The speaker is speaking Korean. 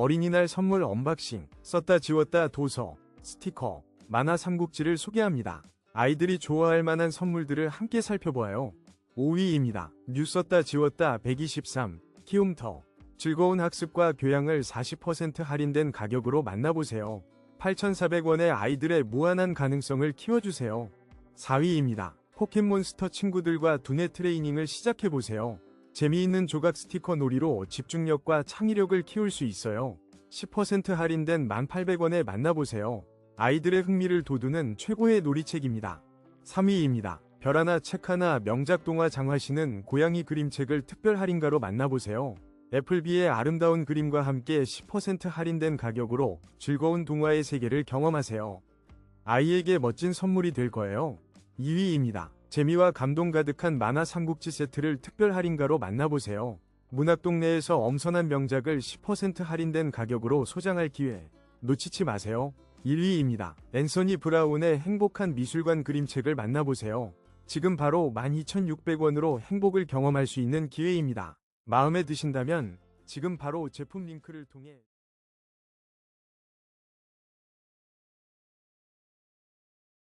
어린이날 선물 언박싱, 썼다 지웠다 도서, 스티커, 만화 삼국지를 소개합니다. 아이들이 좋아할 만한 선물들을 함께 살펴보아요. 5위입니다. 뉴 썼다 지웠다 123, 키움터. 즐거운 학습과 교양을 40% 할인된 가격으로 만나보세요. 8,400원의 아이들의 무한한 가능성을 키워주세요. 4위입니다. 포켓몬스터 친구들과 두뇌 트레이닝을 시작해보세요. 재미있는 조각 스티커 놀이로 집중력과 창의력을 키울 수 있어요. 10% 할인된 1,800원에 만나보세요. 아이들의 흥미를 돋우는 최고의 놀이책입니다. 3위입니다. 별 하나 책 하나 명작 동화 장화시는 고양이 그림책을 특별 할인가로 만나보세요. 애플비의 아름다운 그림과 함께 10% 할인된 가격으로 즐거운 동화의 세계를 경험하세요. 아이에게 멋진 선물이 될 거예요. 2위입니다. 재미와 감동 가득한 만화 삼국지 세트를 특별 할인가로 만나보세요. 문학동네에서 엄선한 명작을 10% 할인된 가격으로 소장할 기회 놓치지 마세요. 1위입니다. 앤서니 브라운의 행복한 미술관 그림책을 만나보세요. 지금 바로 12,600원으로 행복을 경험할 수 있는 기회입니다. 마음에 드신다면 지금 바로 제품 링크를 통해